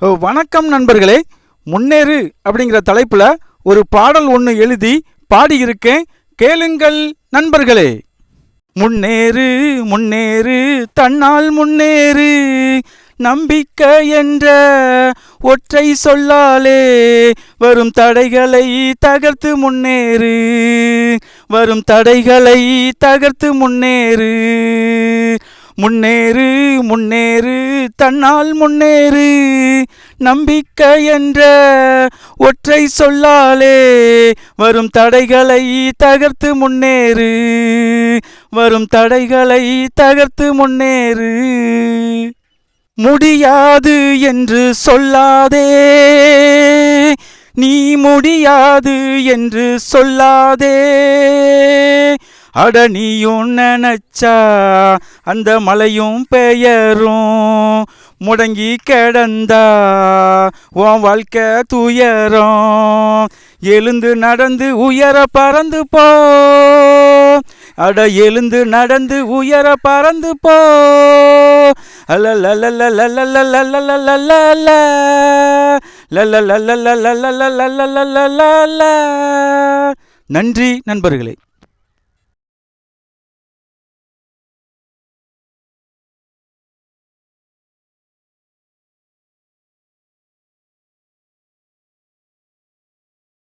ஓ, வணக்கம் நண்பர்களே. முன்னேறு அப்படிங்கிற தலைப்புல ஒரு பாடல் ஒன்று எழுதி பாடியிருக்கேன். கேளுங்கள் நண்பர்களே. முன்னேறு முன்னேறு தன்னால் முன்னேறு. நம்பிக்கை என்ற ஒற்றை சொல்லாலே வரும் தடைகளை தகர்த்து முன்னேறு. வரும் தடைகளை தகர்த்து முன்னேறு. முன்னேறு முன்னேறு தன்னால் முன்னேறு. நம்பிக்கை என்ற ஒற்றை சொல்லாலே வரும் தடைகளை தகர்த்து முன்னேறு. வரும் தடைகளை தகர்த்து முன்னேறு. முடியாது என்று சொல்லாதே. நீ முடியாது என்று சொல்லாதே. அட நீயும் நினைச்சா அந்த மலையும் பெயரும். முடங்கி கிடந்தா உன் வாழ்க்கை துயரம். எழுந்து நடந்து உயர பறந்து போ. அட எழுந்து நடந்து உயர பறந்து போ. நன்றி நண்பர்களே.